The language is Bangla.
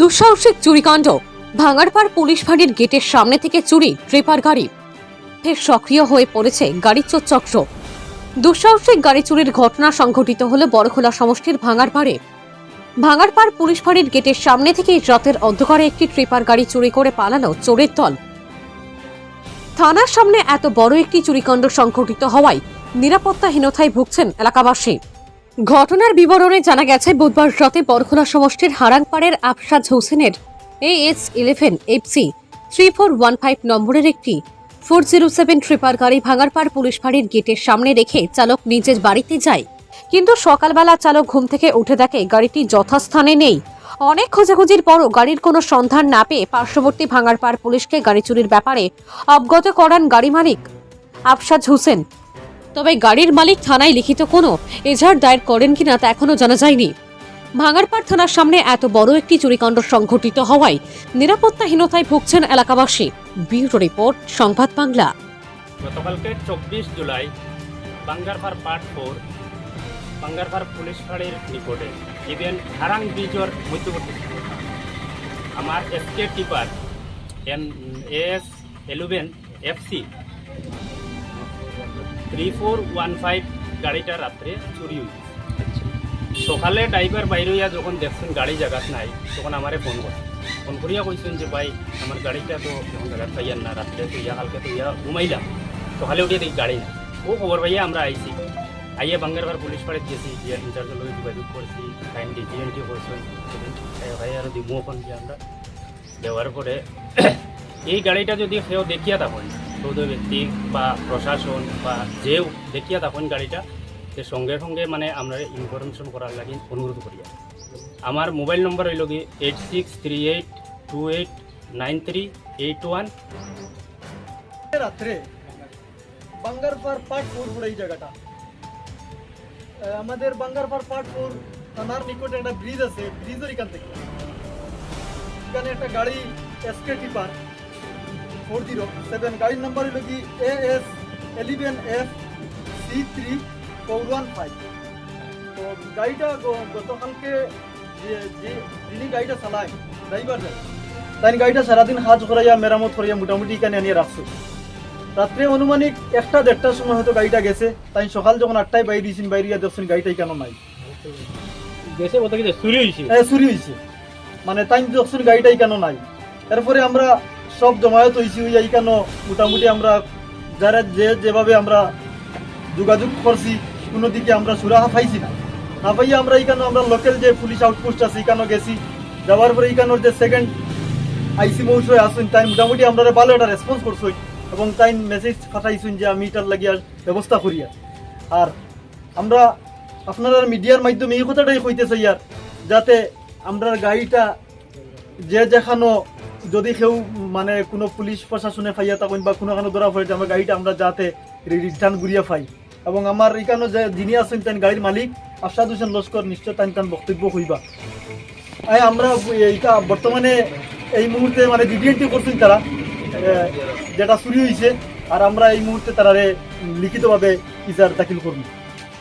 দুঃসাহসিক চুরিকাণ্ড। ভাঙারপাড় পুলিশ ফাঁড়ির গেটের সামনে থেকে চুরি ট্রিপার গাড়ি। ফের সক্রিয় হয়ে পড়েছে গাড়ি চোর চক্র দুঃসাহসিক গাড়ি চুরির ঘটনা সংঘটিত হলো বড়খোলা সমষ্টির ভাঙারপাড়ে। ভাঙারপাড় পুলিশ ফাঁড়ির গেটের সামনে থেকে রাতের অন্ধকারে একটি ট্রিপার গাড়ি চুরি করে পালানো চোরের দল। থানার সামনে এত বড় একটি চুরিকাণ্ড সংঘটিত হওয়ায় নিরাপত্তাহীনতায় ভুগছেন এলাকাবাসী। ঘটনার বিবরণে জানা গেছে, বুধবার রাতে বরখোলা সমষ্টির হারাংপাড়ের আফসাজ হোসেনের AS eleven FC three four one five নম্বরের একটি ফোর জিরো সেভেন ট্রিপার গাড়ি ভাঙারপাড় পুলিশ ফাঁড়ির গেটের সামনে রেখে চালক নিজের বাড়িতে যায়। কিন্তু সকালবেলা চালক ঘুম থেকে উঠে দেখে গাড়িটি যথাস্থানে নেই। অনেক খোঁজাখুঁজির পরও গাড়ির কোনো সন্ধান না পেয়ে পার্শ্ববর্তী ভাঙারপাড় পুলিশকে গাড়ি চুরির ব্যাপারে অবগত করান গাড়ি মালিক আফসাজ হোসেন। তবে গাড়ির মালিক থানায় লিখিত কোনো এজাহার দায়ের করেন কিনা তা এখনও জানা যায়নি। ভাঙারপাড় থানার সামনে এত বড় একটি চুরিকাণ্ড সংঘটিত হওয়ায় নিরাপত্তাহীনতায় ভুগছেন এলাকাবাসী। ব্যুরো রিপোর্ট, সংবাদ বাংলা। গতকালকে চব্বিশ July Bangarpar part four Bangarpar police ফাঁড়ির নিকটে ইভেন হারাং ব্রিজর মধ্যবর্তী আমার SK tipper N S, eleven FC three four one five গাড়িটা রাত্রে চুরি হয়েছে। সকালে ড্রাইভার বাইরে হইয়া যখন দেখছেন গাড়ি জায়গাত নাই তখন আমারে ফোন করে। ফোন করিয়া কইছেন যে ভাই আমার গাড়িটা তো এখন জায়গাত পাইয়ার না রাত্রে তো ইয়া কালকে তো ইয়া ঘুমাইলাম। সকালে উঠে দেখি গাড়ি না ও খবর পাইয়া আমরা আইছি। আইয়া বাঙ্গারবার পুলিশ পাড়ে গেছি গিয়া ইনচার্জের লগে যোগাযোগ করছি টাইম ডিজিএনটি করছেন। ভাই আর দিমু ওখান গিয়ে আমরা। দেওয়ার পরে এই গাড়িটা যদি কেউ দেখিয়া থাকেন চৌদ্দ ব্যক্তি বা প্রশাসন বা যেও দেখিয়া থাকেন গাড়িটা সে সঙ্গে সঙ্গে মানে আমরা ইনফরমেশন করার লাগে অনুরোধ করি আমার মোবাইল নম্বর হইল কি eight six three eight two eight nine three eight one রাত্রে বাঙ্গারপার পার্ট ফোর বলে এই জায়গাটা। আমাদের বাঙ্গারপার পার্ট ফোর থানার নিকটে একটা ব্রিজ আছে ব্রিজের এখান থেকে। এখানে একটা গাড়ি SK tipper four zero. Seven গাড়ির নাম্বার হলো কি? A S eleven F C three four one five তো গাড়িটা গতকালকে যে- যে যিনি গাড়িটা চালায় ড্রাইভার তাই গাড়িটা সারাদিন হাজ করাইয়া মেরামত করাইয়া মোটামুটি এখানে আনিয়ে রাখছো। রাত্রে অনুমানিক একটা দেড়টার সময় হয়তো গাড়িটা গেছে তাই সকাল যখন আটটায় বাইরে দিয়েছেন বাইরে গিয়ে দেখছেন গাড়িটাই কেন নাই। গেছে বলতে চুরি হয়েছে এ, চুরি হয়েছে মানে তাই দেখছেন গাড়িটাই কেন নাই। এরপরে আমরা সব জমায়েত হয়েছি এই কেন মোটামুটি আমরা যারা যে যেভাবে আমরা যোগাযোগ করছি, কোনো দিকে আমরা সুরাহা পাইছি না। না পাইয়া আমরা এইখানে আমরা লোকাল যে পুলিশ আউটপোস্ট আছে এইখানে গেছি, যাওয়ার পরে এইখানের যে সেকেন্ড আইসি মৌসুমে আসুন তাই মোটামুটি আমরা ভালো একটা রেসপন্স করছই এবং তাই মেসেজ পাঠাইছুন যে আমি এটার লাগিয়া ব্যবস্থা করিয়া আর। আমরা আপনারা মিডিয়ার মাধ্যমে এই কথাটাই কইতে চাই আর যাতে আমরা গাড়িটা যে যেখানো যদি কেউ মানে কোনো পুলিশ প্রশাসনে ফাইয়া তখন বা কোনো কানো ধরা পড়ে আমার গাড়িটা আমরা যাতে রিটার্ন ঘুরিয়া পাই। এবং আমার এখানে যে যিনি আছেন তেন গাড়ির মালিক আফসাদ হোসেন লস্কর, নিশ্চয় তাই তান বক্তব্য হইবা। আমরা এইটা বর্তমানে এই মুহূর্তে মানে ডিডিএনটি করছেন তারা যেটা চুরি হয়েছে আর আমরা এই মুহূর্তে তারা লিখিতভাবে ইজার দাখিল করব।